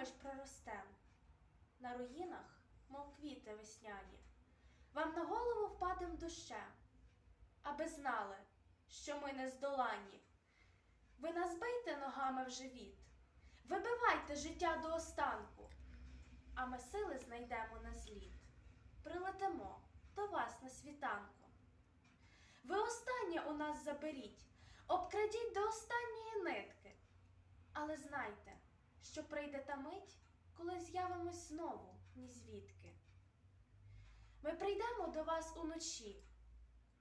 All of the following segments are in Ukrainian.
ми ж проростем на руїнах, мов квіти весняні. Вам на голову впадем дощем, аби знали, що ми не здолані. Ви нас бийте ногами в живіт, вибивайте життя до останку, а ми сили знайдемо на зліт, прилетимо до вас на світанку. Ви останнє у нас заберіть, обкрадіть до останньої нитки. Але знайте, що прийде та мить, коли з'явимось знову ні звідки. Ми прийдемо до вас уночі,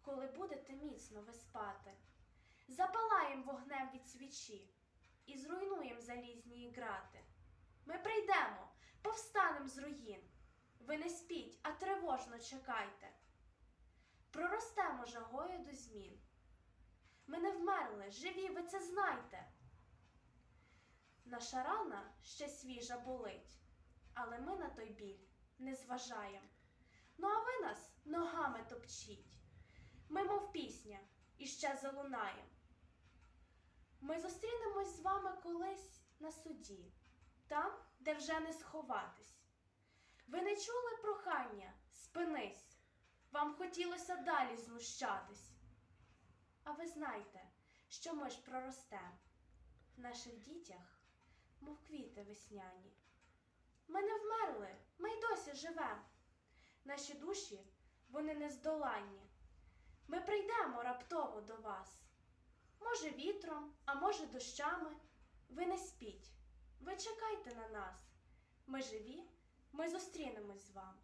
коли будете міцно ви спати. Запалаєм вогнем від свічі і зруйнуєм залізні грати. Ми прийдемо, повстанем з руїн. Ви не спіть, а тривожно чекайте. Проростемо жагою до змін. Ми не вмерли, живі, ви це знайте. Наша рана ще свіжа болить, але ми на той біль не зважаєм. Ну а ви нас ногами топчіть. Ми, мов пісня, іще залунаєм. Ми зустрінемось з вами колись на суді, там, де вже не сховатись. Ви не чули прохання, спинись, вам хотілося далі знущатись. А ви знайте, що ми ж проростем в наших дітях, квіти весняні. Ми не вмерли, ми й досі живем. Наші душі, вони нездоланні. Ми прийдемо раптово до вас. Може, вітром, а може, дощами. Ви не спіть, ви чекайте на нас. Ми живі, ми зустрінемось з вами.